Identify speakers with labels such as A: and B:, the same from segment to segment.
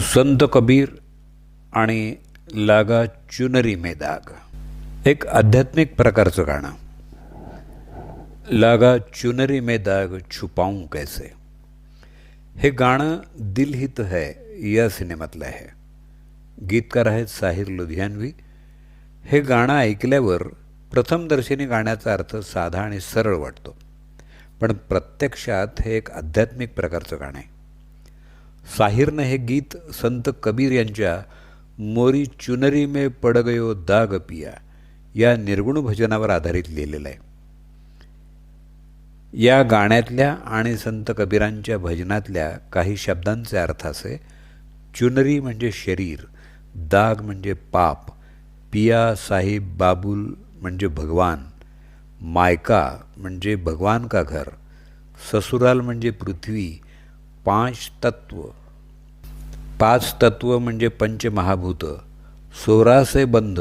A: संत कबीर आणि लागा चुनरी मे दाग. एक आध्यात्मिक प्रकारचं गाणं. लागा चुनरी मे दाग छुपाऊं कैसे? हे गाणं दिल हित है या सिनेमातलं आहे. गीतकार आहेत साहिर लुधियानवी. हे गाणं ऐकल्यावर प्रथमदर्शनी गाण्याचा अर्थ साधा आणि सरळ वाटतो. पण प्रत्यक्षात हे एक आध्यात्मिक प्रकारचं गाणं आहे. साहिरनं हे गीत संत कबीर यांच्या मोरी चुनरी में पडगयो दाग पिया या निर्गुण भजनावर आधारित लिहिलेलं आहे. या गाण्यातल्या आणि संत कबीरांच्या भजनातल्या काही शब्दांचे अर्थ असे. चुनरी म्हणजे शरीर दाग म्हणजे पाप पिया साहिब बाबुल म्हणजे भगवान मायका म्हणजे भगवान का घर ससुराल म्हणजे पृथ्वी पाच तत्व पाच तत्व म्हणजे पंचमहाभूत. सोरासे बंध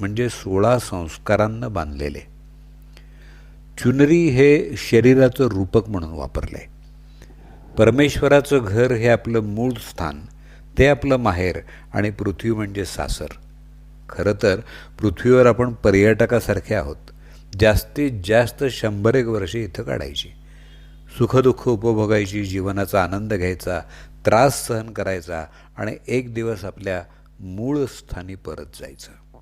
A: म्हणजे सोळा संस्कारांना बांधलेले. चुनरी हे शरीराचं रूपक म्हणून वापरले. परमेश्वराचं घर हे आपलं मूळ स्थान ते आपलं माहेर आणि पृथ्वी म्हणजे सासर. खरं तर पृथ्वीवर आपण पर्यटकासारखे आहोत. जास्तीत जास्त शंभर एक वर्षे इथं काढायची. सुखदुःख उपभोगायची जीवनाचा आनंद घ्यायचा त्रास सहन करायचा आणि एक दिवस आपल्या मूळ स्थानी परत जायचं.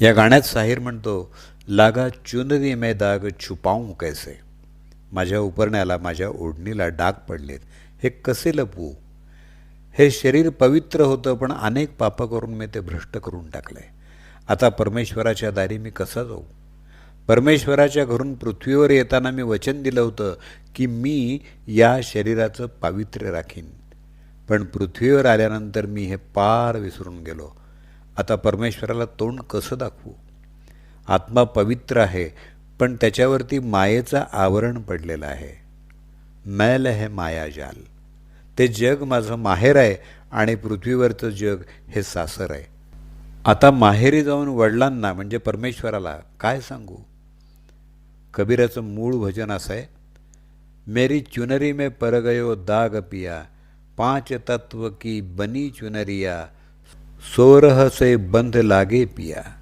A: या गाण्यात साहिर म्हणतो लागा चुनरी मे दाग छुपाऊ कैसे? माझ्या उपरण्याला माझ्या ओढणीला डाग पडलेत. हे कसे लपवू? हे शरीर पवित्र होतं पण अनेक पाप करून मी ते भ्रष्ट करून टाकलंय. आता परमेश्वराच्या दारी मी कसा जाऊ? परमेश्वराच्या घरून पृथ्वीवर येताना मी वचन दिलं होतं की मी या शरीराचं पावित्र्य राखीन. पण पृथ्वीवर आल्यानंतर मी हे पार विसरून गेलो. आता परमेश्वराला तोंड कसं दाखवू? आत्मा पवित्र आहे पण त्याच्यावरती मायेचं आवरण पडलेलं आहे. मैल है मायाजाल ते जग माझं माहेर आहे आणि पृथ्वीवरचं जग हे सासर आहे. आता माहेरी जाऊन वडिलांना म्हणजे परमेश्वराला काय सांगू? कबीराचं मूळ भजन असं आहे. मेरी चुनरी में पर गयो दाग पिया, पाँच तत्व की बनी चुनरिया, सोरह से बंध लागे पिया।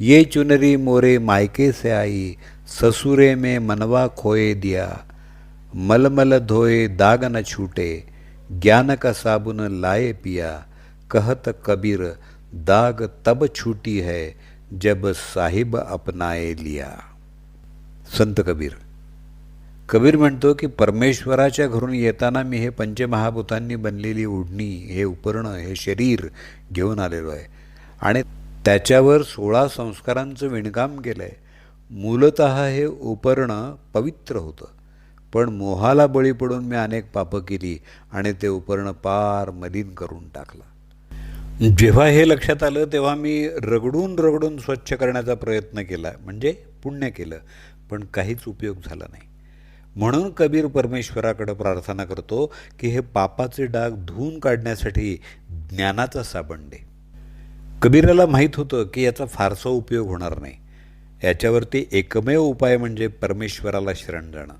A: ये चुनरी मोरे मायके से आई, ससुरे में मनवा खोए दिया। मलमल धोए दाग न छूटे, ज्ञान का साबुन लाए पिया। कहत कबीर, दाग तब छूटी है, जब साहिब अपनाए लिया। संत कबीर. कबीर म्हणतो की परमेश्वराच्या घरून येताना मी हे पंचमहाभूतांनी बनलेली ओढणी हे उपरणं हे शरीर घेऊन आलेलो आहे. आणि त्याच्यावर सोळा संस्कारांचं विणकाम केलं आहे मूलत हे उपरणं पवित्र होतं. पण मोहाला बळी पडून मी अनेक पापं केली आणि ते उपरणं पार मलिन करून टाकलं. जेव्हा हे लक्षात आलं तेव्हा मी रगडून रगडून स्वच्छ करण्याचा प्रयत्न केला. म्हणजे पुण्य केलं. पण काहीच उपयोग झाला नाही. म्हणून कबीर परमेश्वराकडे प्रार्थना करतो की हे पापाचे डाग धुवून काढण्यासाठी ज्ञानाचा साबण दे. कबीराला माहीत होतं की याचा फारसा उपयोग होणार नाही. याच्यावरती एकमेव उपाय म्हणजे परमेश्वराला शरण जाणं.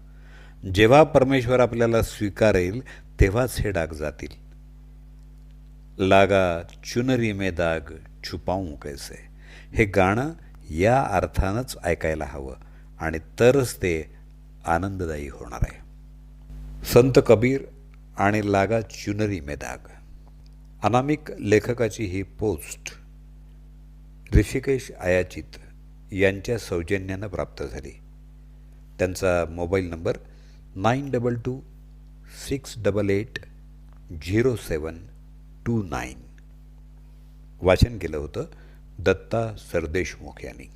A: जेव्हा परमेश्वर आपल्याला स्वीकारेल तेव्हाच हे डाग जातील. लागा चुनरी मे दाग छुपाऊ कैसे? हे गाणं या अर्थानंच ऐकायला हवं. आणि तरच ते आनंददायी होणार आहे. संत कबीर आणि लागा चुनरी मेदाग अनामिक लेखकाची ही पोस्ट ऋषिकेश आयाचित यांच्या सौजन्यानं प्राप्त झाली. त्यांचा mobile number nine double two six double eight zero seven two nine. वाचन केलं होतं दत्ता सरदेशमुख यांनी.